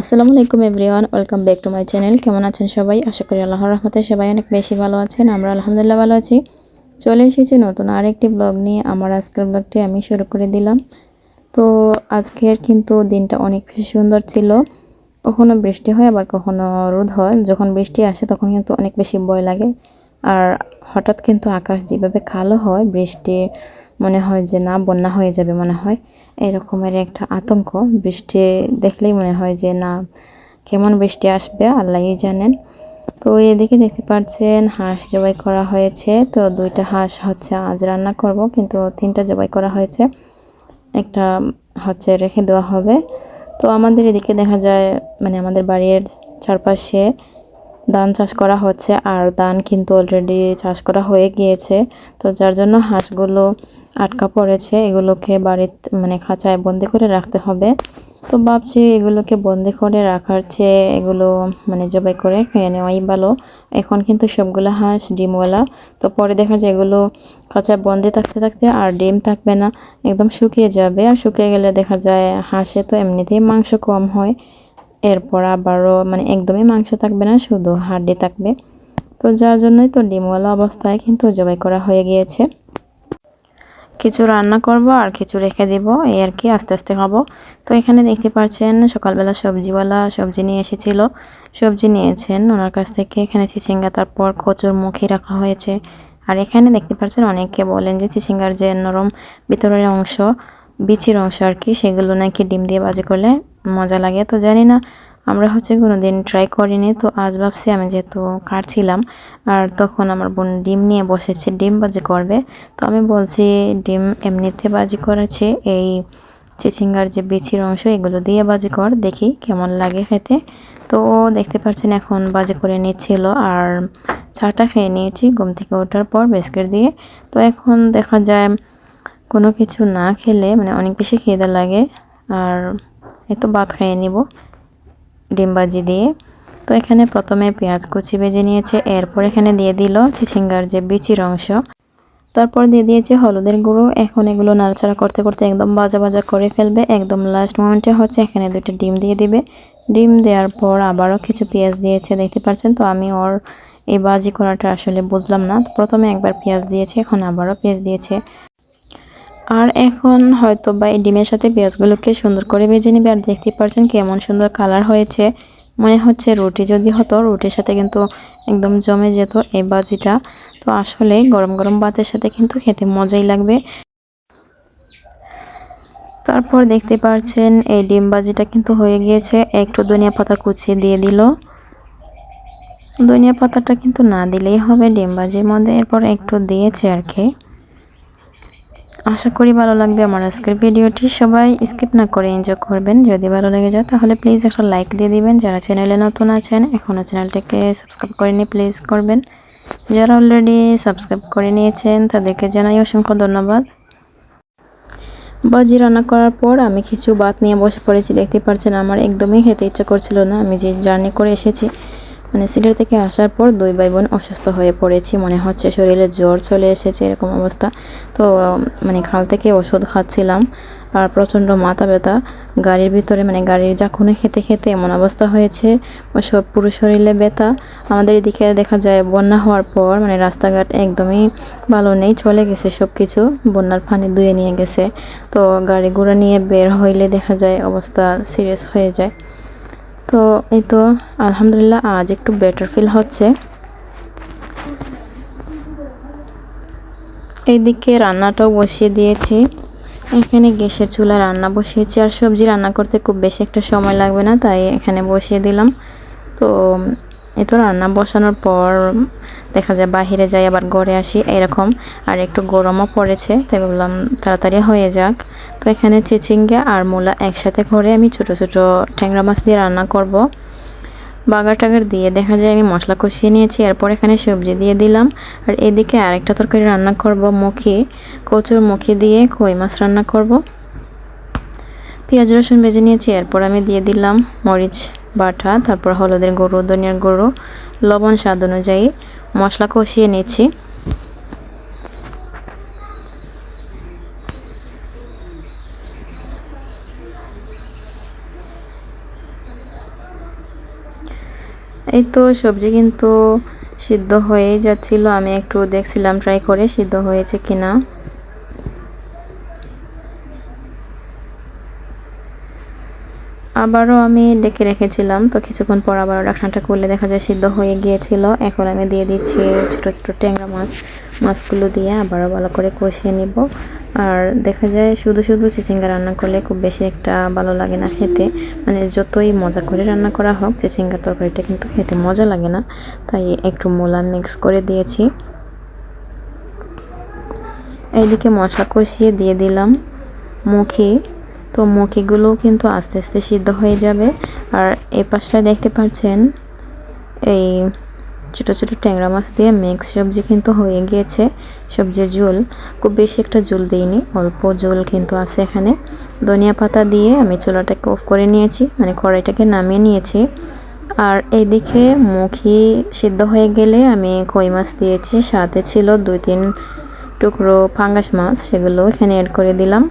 আসসালামু আলাইকুম everyone, welcome back to my channel. কেমন আছেন সবাই? আশা করি আল্লাহর রহমতে সবাই অনেক বেশি ভালো আছেন। আমরা আলহামদুলিল্লাহ ভালো আছি। চলে এসেছি নতুন আরেকটি ব্লগ নিয়ে। আমার আজকের ব্লগটি আমি শুরু করে দিলাম। তো আজকের কিন্তু দিনটা অনেক বেশি সুন্দর ছিল। কখনো বৃষ্টি হয়, আবার কখনো রোদ হয়। যখন বৃষ্টি আসে, তখন কিন্তু অনেক বেশি ভয় লাগে। আর হঠাৎ কিন্তু আকাশ যেভাবে কালো হয়, বৃষ্টি মনে হয় যে না, বন্যা হয়ে যাবে মনে হয়। এরকমের একটা আতঙ্ক। বৃষ্টি দেখলেই মনে হয় যে না, কেমন বৃষ্টি আসবে আল্লাহই জানেন। তো এদিকে দেখতে পাচ্ছেন, হাঁস জবাই করা হয়েছে। তো দুইটা হাঁস হচ্ছে আজ রান্না করব, কিন্তু তিনটা জবাই করা হয়েছে। একটা হচ্ছে রেখে দেওয়া হবে। তো আমাদের এদিকে দেখা যায় মানে আমাদের বাড়ির চারপাশে ধান চাষ করা হচ্ছে আর ধান কিন্তু অলরেডি চাষ করা হয়ে গিয়েছে। তো যার জন্য হাঁসগুলো আটকা পড়েছে, এগুলোকে বাড়িতে মানে খাঁচায় বন্দি করে রাখতে হবে। তো ভাবছি এগুলোকে বন্দি করে রাখার চেয়ে এগুলো মানে জবাই করে খেয়ে নেওয়াই ভালো। এখন কিন্তু সবগুলো হাঁস ডিমওয়ালা। তো পরে দেখা যায় এগুলো খাঁচায় বন্দি থাকতে থাকতে আর ডিম থাকবে না, একদম শুকিয়ে যাবে। আর শুকিয়ে গেলে দেখা যায় হাঁসে তো এমনিতেই মাংস কম হয়। এরপর আবারও মানে একদমই মাংস থাকবে না, শুধু হাড্ডি থাকবে। তো যার জন্যই তো ডিমওয়ালা অবস্থায় কিন্তু জবাই করা হয়ে গিয়েছে। কিছু রান্না করব আর কিছু রেখে দিব, এই আর কি, আস্তে আস্তে খাব। তো এখানে দেখতে পাচ্ছেন, সকালবেলা সবজিওয়ালা সবজি নিয়ে এসেছিল। সবজি নিয়েছেন, ওনার কাছ থেকে এখানে চিচিঙ্গা তারপর কচুর মুখি রাখা হয়েছে। আর এখানে দেখতে পাচ্ছেন, অনেকে বলেন যে চিচিঙ্গার যে নরম ভিতরের অংশ, বিচির অংশ আর কি, সেগুলো নাকি ডিম দিয়ে বাজি করলে মজা লাগে, তো জানি না। আমরা হচ্ছে কোনো দিন ট্রাই করিনি, তো আজ ভাবছি আমি যেহেতু কাটছিলাম আর তখন আমার বোন ডিম নিয়ে বসেছে, ডিম বাজি করবে। তো আমি বলছি, ডিম এমনিতে বাজি করেছে, এই চিচিঙ্গার যে বিচির অংশ, এগুলো দিয়ে বাজি কর, দেখি কেমন লাগে খেতে। তো দেখতে পাচ্ছেন এখন বাজি করে নিচ্ছিল, আর চাটা খেয়ে নিয়েছি ঘুম থেকে ওঠার পর বিস্কিট দিয়ে। তো এখন দেখা যায় কোনো কিছু না খেলে মানে অনেক বেশি খিদে লাগে, আর এতো ভাত খেয়ে নিব ডিমবাজি দিয়ে। তো এখানে প্রথমে পেঁয়াজ কুচি বেজে নিয়েছে, এরপর এখানে দিয়ে দিল চিচিঙ্গার যে বিচির অংশ। তারপর দিয়ে দিয়েছে হলুদের গুঁড়ো, এখন এগুলো নাড়াচাড়া করতে করতে একদম বাজা বাজা করে ফেলবে, একদম লাস্ট মোমেন্টে হচ্ছে এখানে দুটো ডিম দিয়ে দিবে। ডিম দেওয়ার পর আবারও কিছু পেঁয়াজ দিয়েছে, দেখতে পাচ্ছেন তো আমি ওর এই বাজি করাটা আসলে বুঝলাম না। প্রথমে একবার পেঁয়াজ দিয়েছে, এখন আবারও পেঁয়াজ দিয়েছে। আর এখন হয়তো বা এই ডিমের সাথে পেঁয়াজগুলোকে সুন্দর করে ভেজে নেবে আর দেখতে পাচ্ছেন কেমন সুন্দর কালার হয়েছে। মনে হচ্ছে রুটি যদি হতো, রুটির সাথে কিন্তু একদম জমে যেত এই বাজিটা। তো আসলে গরম গরম ভাতের সাথে কিন্তু খেতে মজাই লাগবে। তারপর দেখতে পাচ্ছেন এই ডিম বাজিটা কিন্তু হয়ে গিয়েছে। একটু ধনিয়া পাতা কুচিয়ে দিয়ে দিল। ধনিয়া পাতাটা কিন্তু না দিলেই হবে ডিম বাজির মধ্যে। এরপর একটু দিয়েছে আর কি। আশা করি ভালো লাগবে আমার আজকের ভিডিওটি। সবাই স্কিপ না করে এনজয় করবেন। যদি ভালো লেগে যায়, তাহলে প্লিজ একটা লাইক দিয়ে দিবেন। যারা চ্যানেলে নতুন আছেন এখনও চ্যানেলটাকে সাবস্ক্রাইব করেনি প্লিজ করবেন। যারা অলরেডি সাবস্ক্রাইব করে নিয়েছেন, তাদেরকে জানাই অসংখ্য ধন্যবাদ। বাজি রান্না করার পর আমি কিছু ভাত নিয়ে বসে পড়েছি। দেখতে পাচ্ছেন, আমার একদমই খেতে ইচ্ছা করছিল না। আমি যে জার্নি করে এসেছি মানে সিলেট থেকে আসার পর দুই ভাই বোন অসুস্থ হয়ে পড়েছি, মনে হচ্ছে শরীরে জ্বর চলে এসেছে, এরকম অবস্থা। তো মানে খাল থেকে ওষুধ খাচ্ছিলাম, আর প্রচণ্ড মাথা ব্যথা। গাড়ির ভিতরে মানে গাড়ির যা জাকুনে খেতে খেতে এমন অবস্থা হয়েছে সব পুরো শরীরে ব্যথা। আমাদের এদিকে দেখা যায়, বন্যা হওয়ার পর মানে রাস্তাঘাট একদমই ভালো নেই, চলে গেছে সব কিছু বন্যার পানি ধুয়ে নিয়ে গেছে। তো গাড়ি ঘোড়া নিয়ে বের হইলে দেখা যায় অবস্থা সিরিয়াস হয়ে যায়। তো এই তো আলহামদুলিল্লাহ আজ একটু বেটার ফিল হচ্ছে। এইদিকে রান্নাটাও বসিয়ে দিয়েছি। এখানে গ্যাসের চুলা রান্না বসিয়েছি, আর সবজি রান্না করতে খুব বেশি একটা সময় লাগবে না, তাই এখানে বসিয়ে দিলাম। তো এই তো রান্না বসানোর পর দেখা যায় বাহিরে যাই, আবার ঘরে আসি এরকম আর একটু গরমও পড়েছে, তাই বললাম তাড়াতাড়ি হয়ে যাক। তো এখানে চিচিঙ্গা আর মূলা একসাথে করে আমি ছোট ছোট ট্যাংরা মাছ দিয়ে রান্না করব। বাগার টাগার দিয়ে দেখা যায় আমি মশলা কষিয়ে নিয়েছি, এরপর এখানে সবজি দিয়ে দিলাম। আর এদিকে আরেকটা তরকারি রান্না করব, মুখি। কচুর মুখি দিয়ে কই মাছ রান্না করব। পেঁয়াজ রসুন ভেজে নিয়েছি, এরপর আমি দিয়ে দিলাম মরিচ। বাটা, তারপর হলুদের গুঁড়ো, ধনিয়ার গুঁড়ো, লবণ স্বাদ অনুযায়ী মশলা কষিয়ে নিচ্ছি। এই তো সবজি কিন্তু সিদ্ধ হয়ে যাচ্ছিল, আমি একটু দেখছিলাম ট্রাই করে সিদ্ধ হয়েছে কিনা। আবারও আমি ডেকে রেখেছিলাম, তো কিছুক্ষণ পর আবার ডাকনাটা করলে দেখা যায় সিদ্ধ হয়ে গিয়েছিল। এখন আমি দিয়ে দিচ্ছি ছোট ছোট ট্যাংরা মাছ। মাছগুলো দিয়ে আবারও ভালো করে কষিয়ে নিব। আর দেখা যায় শুধু শুধু চিচিঙ্গা রান্না করলে খুব বেশি একটা ভালো লাগে না খেতে। মানে যতই মজা করে রান্না করা হোক চিচিঙ্গার তরকারিটা কিন্তু খেতে মজা লাগে না। তাই একটু মোলা মিক্স করে দিয়েছি। এইদিকে মশলা কষিয়ে দিয়ে দিলাম। মুখি তো মুখিগুলো কিন্তু আস্তে আস্তে সিদ্ধ হয়ে যাবে। আর এই পাশটায় দেখতে পাচ্ছেন, এই ছোটো ছোটো ট্যাংরা মাছ দিয়ে মিক্স সবজি কিন্তু হয়ে গিয়েছে, সবজির ঝোল। খুব বেশি একটা ঝোল দিইনি, অল্প ঝোল কিন্তু আছে এখানে। ধনিয়া পাতা দিয়ে আমি চুলাটাকে অফ করে নিয়েছি মানে কড়াইটাকে নামিয়ে নিয়েছি। আর এইদিকে মুখি সিদ্ধ হয়ে গেলে আমি কই মাছ দিয়েছি, সাথে ছিল দুই তিন টুকরো ফাঙ্গাস মাছ, সেগুলো এখানে অ্যাড করে দিলাম।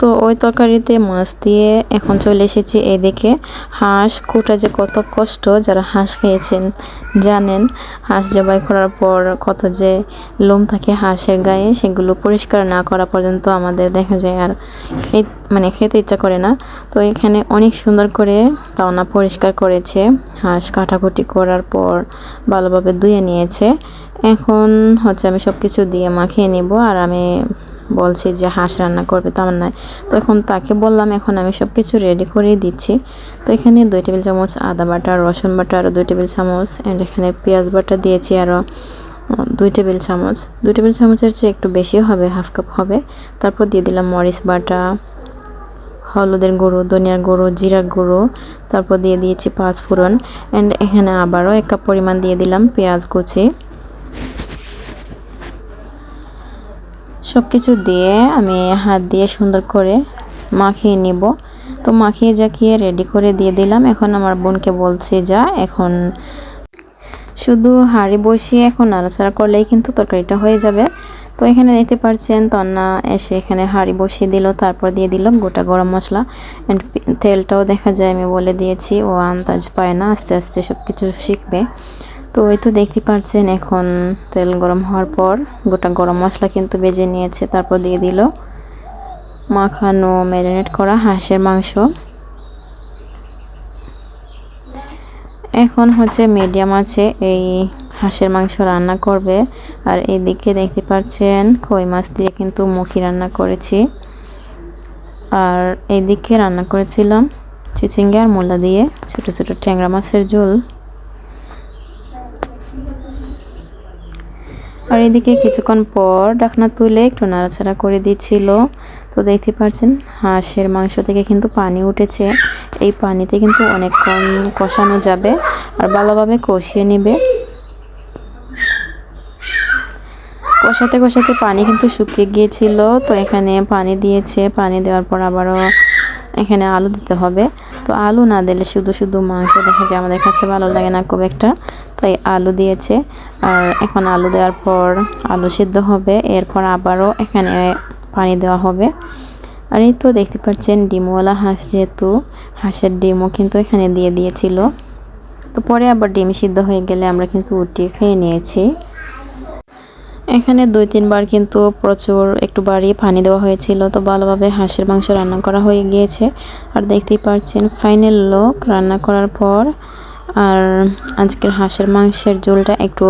তো ওই তরকারিতে মাছ দিয়ে এখন চলে এসেছি এদিকে। হাঁস কুটা যে কত কষ্ট যারা হাঁস খেয়েছেন, জানেন। হাঁস জবাই করার পর কত যে লোম থাকে হাঁসের গায়ে, সেগুলো পরিষ্কার না করা পর্যন্ত আমাদের দেখা যায় আর মানে খেতে ইচ্ছা করে না। তো এখানে অনেক সুন্দর করে তাওনা পরিষ্কার করেছে। হাঁস কাটাকুটি করার পর ভালোভাবে ধুয়ে নিয়েছে। এখন হচ্ছে আমি সব কিছু দিয়ে মাখিয়ে নেব আর আমি বলছে যে হাঁস রান্না করবে তো আমার নাই তো এখন তাকে বললাম, এখন আমি সব কিছু রেডি করেই দিচ্ছি। তো এখানে দুই টেবিল চামচ আদা বাটা, রসুন বাটা, আরও দুই টেবিল চামচ অ্যান্ড এখানে পেঁয়াজ বাটা দিয়েছি আরও দুই টেবিল চামচ। দুই টেবিল চামচের চেয়ে একটু বেশি হবে, হাফ কাপ হবে। তারপর দিয়ে দিলাম মরিচ বাটা, হলুদের গুঁড়ো, ধনিয়ার গুঁড়ো জিরা গুঁড়ো। তারপর দিয়ে দিয়েছি পাঁচ ফোড়ন। অ্যান্ড এখানে আবারও এক কাপ পরিমাণ দিয়ে দিলাম পেঁয়াজ কুচি। সব কিছু দিয়ে আমি হাত দিয়ে সুন্দর করে মাখিয়ে নিব। তো মাখিয়ে জাকিয়ে রেডি করে দিয়ে দিলাম। এখন আমার বোনকে বলছি, যা, এখন শুধু হাঁড়ি বসিয়ে এখন নাড়াচাড়া করলেই কিন্তু তরকারিটা হয়ে যাবে। তো এখানে দেখতে পাচ্ছেন তন্না এসে এখানে হাঁড়ি বসিয়ে দিল, তারপর দিয়ে দিল গোটা গরম মশলা। অ্যান্ড তেলটাও দেখা যায়, আমি বলে দিয়েছি, ও আন্দাজ পায় না, আস্তে আস্তে সব কিছু শিখবে। তো এই তো দেখতে পাচ্ছেন এখন তেল গরম হওয়ার পর গোটা গরম মশলা কিন্তু বেজে নিয়েছে, তারপর দিয়ে দিল মাখানো ম্যারিনেট করা হাঁসের মাংস। এখন হচ্ছে মিডিয়াম আছে, এই হাঁসের মাংস রান্না করবে। আর এদিকে দেখতে পাচ্ছেন কই মাছ দিয়ে কিন্তু মুখি রান্না করেছি। আর এইদিকে রান্না করেছিলাম চিচিঙ্গা আর মূলা দিয়ে, ছোট ছোট ট্যাংরা মাছের ঝোল। আর এদিকে কিছুক্ষণ পর ডাকনা তুলে একটু নাড়াচাড়া করে দিচ্ছিল। তো দেখতে পাচ্ছেন হাঁসের মাংস থেকে কিন্তু পানি উঠেছে। এই পানিতে কিন্তু অনেকক্ষণ কষানো যাবে আর ভালোভাবে কষিয়ে নেবে। কষাতে কষাতে পানি কিন্তু শুকিয়ে গিয়েছিল। তো এখানে পানি দিয়েছে। পানি দেওয়ার পর আবারও এখানে আলু দিতে হবে। তো আলু না দিলে শুধু শুধু মাংস দেখে যে আমাদের কাছে ভালো লাগে না খুব একটা। তাই আলু দিয়েছে। আর এখন আলু দেওয়ার পর আলু সিদ্ধ হবে। এরপর আবারও এখানে পানি দেওয়া হবে। আর এই তো দেখতে পাচ্ছেন ডিমওয়ালা হাঁস যেহেতু, হাঁসের ডিমও কিন্তু এখানে দিয়ে দিয়েছিল। তো পরে আবার ডিম সিদ্ধ হয়ে গেলে আমরা কিন্তু উঠিয়ে খেয়ে নিয়েছি। এখানে দুই, তিনবার কিন্তু প্রচুর একটু বাড়িয়ে পানি দেওয়া হয়েছিল। তো ভালোভাবে হাঁসের মাংস রান্না করা হয়ে গিয়েছে। আর দেখতেই পাচ্ছেন ফাইনাল লোক রান্না করার পর আর আজকের হাঁসের মাংসের ঝোলটা একটু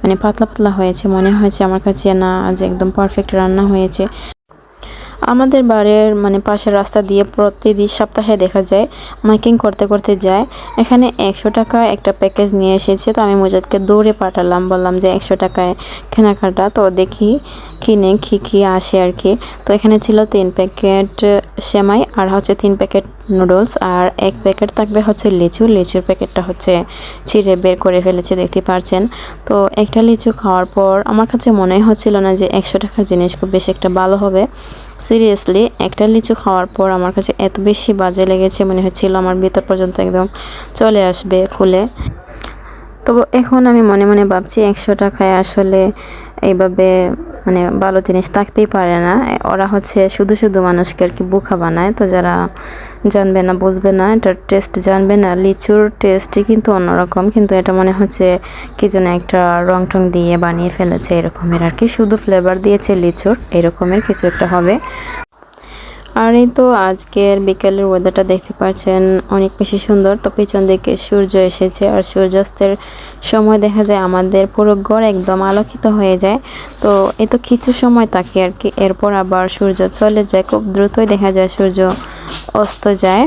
মানে পাতলা পাতলা হয়েছে। মনে হয়েছে আমার কাছে না, আজ একদম পারফেক্ট রান্না হয়েছে। আমাদের বাড়ির মানে পাশের রাস্তা দিয়ে প্রতিদিন সপ্তাহে দেখা যায়, মাইকিং করতে করতে যায়। এখানে একশো টাকা একটা প্যাকেজ নিয়ে এসেছে। তো আমি মুজাদকে দৌড়ে পাঠালাম, বললাম যে একশো টাকায় কেনাকাটা। তো দেখি কিনে কী কী আসে আর কি। তো এখানে ছিল তিন প্যাকেট সেমাই আর হচ্ছে তিন প্যাকেট নুডলস আর এক প্যাকেট থাকবে হচ্ছে লিচু। লিচুর প্যাকেটটা হচ্ছে ছিঁড়ে বের করে ফেলেছে, দেখতে পারছেন। তো একটা লিচু খাওয়ার পর আমার কাছে মনে হচ্ছিল না যে একশো টাকার জিনিস খুব বেশি একটা ভালো হবে। সিরিয়াসলি একটা লিচু খাওয়ার পর আমার কাছে এত বেশি বাজে লেগেছে মনে হচ্ছিল আমার ভিতর পর্যন্ত একদম চলে আসবে খুলে। তো এখন আমি মনে মনে ভাবছি একশো টাকায় আসলে এইভাবে মানে ভালো জিনিস থাকতেই পারে না। ওরা হচ্ছে শুধু শুধু মানুষকে আর কি বোকা বানায়। তো যারা জানবে না, বুঝবে না, এটার টেস্ট জানবে না, লিচুর টেস্টই কিন্তু অন্যরকম, কিন্তু এটা মনে হচ্ছে কি যেন একটা রং টং দিয়ে বানিয়ে ফেলেছে এরকমের আর কি। শুধু ফ্লেভার দিয়েছে লিচুর, এরকমের কিছু একটা হবে। আর এই তো আজকের বিকেলের ওয়েদারটা দেখতে পাচ্ছেন অনেক বেশি সুন্দর। তো পিছন দিকে সূর্য এসেছে আর সূর্যাস্তের সময় দেখা যায় আমাদের পুরো ঘর একদম আলোকিত হয়ে যায়। তো এ তো কিছু সময় থাকে আর কি, এরপর আবার সূর্য চলে যায়। খুব দ্রুতই দেখা যায় সূর্য অস্ত যায়।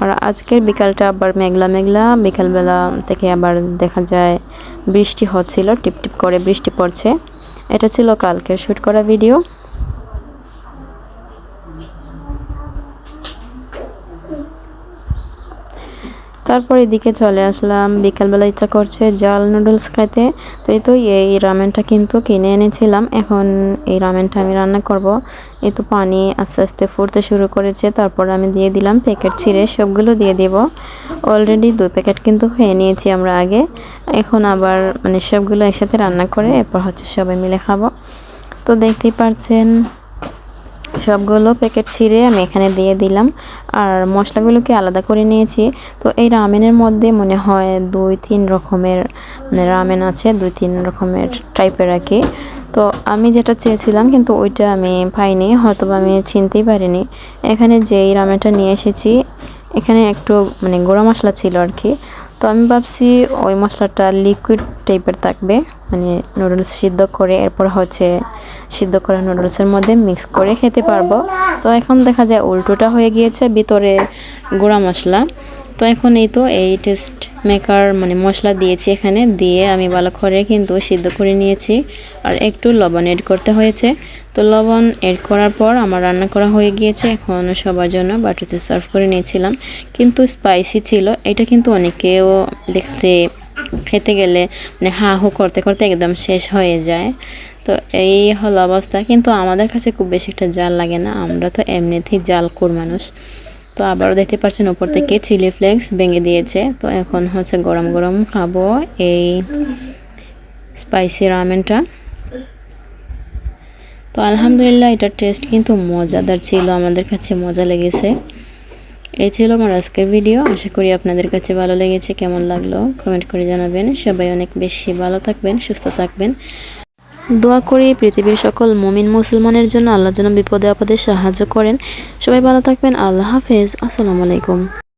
আর আজকের বিকালটা আবার মেঘলা মেঘলা, বিকালবেলা থেকে আবার দেখা যায় বৃষ্টি হচ্ছিল, টিপটিপ টিপ করে বৃষ্টি পড়ছে। এটা ছিল কালকের শ্যুট করা ভিডিও। তারপর এদিকে চলে আসলাম। বিকালবেলা ইচ্ছা করছে জাল নুডলস খাইতে। তো এই তো এই রামেনটা কিন্তু কিনে এনেছিলাম। এখন এই রামেনটা আমি রান্না করব। এই তো পানি আস্তে আস্তে ফুটতে শুরু করেছে। তারপর আমি দিয়ে দিলাম প্যাকেট ছিঁড়ে সবগুলো দিয়ে দেব। অলরেডি দুই প্যাকেট কিন্তু খেয়ে নিয়েছি আমরা আগে। এখন আবার মানে সবগুলো একসাথে রান্না করে এরপর হচ্ছে সবাই মিলে খাব। তো দেখতেই পারছেন সবগুলো প্যাকেট ছিঁড়ে আমি এখানে দিয়ে দিলাম। আর মশলাগুলোকে আলাদা করে নিয়েছি। তো এই রামেনের মধ্যে মনে হয় দুই তিন রকমের মানে রামেন আছে, দুই তিন রকমের টাইপের আর কি। তো আমি যেটা চেয়েছিলাম কিন্তু ওইটা আমি পাইনি হয়তো আমি চিনতেই পারিনি। এখানে যেই রামেনটা নিয়ে এসেছি, এখানে একটু মানে গোড়া মশলা ছিল আর কি। তো আমি ভাবছি ওই মশলাটা লিকুইড টাইপের থাকবে। মানে নুডলস সিদ্ধ করে এরপর হচ্ছে সিদ্ধ করা নুডলসের মধ্যে মিক্স করে খেতে পারব। তো এখন দেখা যায় উল্টোটা হয়ে গিয়েছে, ভিতরে গুঁড়া মশলা। তো এখন এই তো এই টেস্ট মেকার মানে মশলা দিয়েছি এখানে, দিয়ে আমি ভালো করে কিন্তু সিদ্ধ করে নিয়েছি। আর একটু লবণ এড করতে হয়েছে। তো লবণ এড করার পর আমার রান্না করা হয়ে গিয়েছে, এখন সবার জন্য বাটিতে সার্ভ করে নিয়েছিলাম। কিন্তু স্পাইসি ছিল, এটা কিন্তু অনেকেও দেখছে খেতে গেলে মানে হা হু করতে করতে একদম শেষ হয়ে যায়। তো এই হলো অবস্থা। কিন্তু আমাদের কাছে খুব বেশি একটা জাল লাগে না। আমরা তো এমনিতেই জাল কোর মানুষ। তো আবারও দেখতে পাচ্ছেন উপর থেকে চিলি ফ্লেক্স ভেঙে দিয়েছে। তো এখন হচ্ছে গরম গরম খাব এই স্পাইসি রামেনটা। তো আলহামদুলিল্লাহ, এটার টেস্ট কিন্তু মজাদার ছিল। আমাদের কাছে মজা লেগেছে। এই ছিল আমার আজকের ভিডিও আশা করি আপনাদের কাছে ভালো লেগেছে, কেমন লাগল কমেন্ট করে জানাবেন। সবাই অনেক বেশি ভালো থাকবেন, সুস্থ থাকবেন। দোয়া করি পৃথিবীর সকল মুমিন মুসলমানের জন্য আল্লাহ যেন বিপদে আপদে সাহায্য করেন। সবাই ভালো থাকবেন, আল্লাহ হাফেজ। আসসালামু আলাইকুম।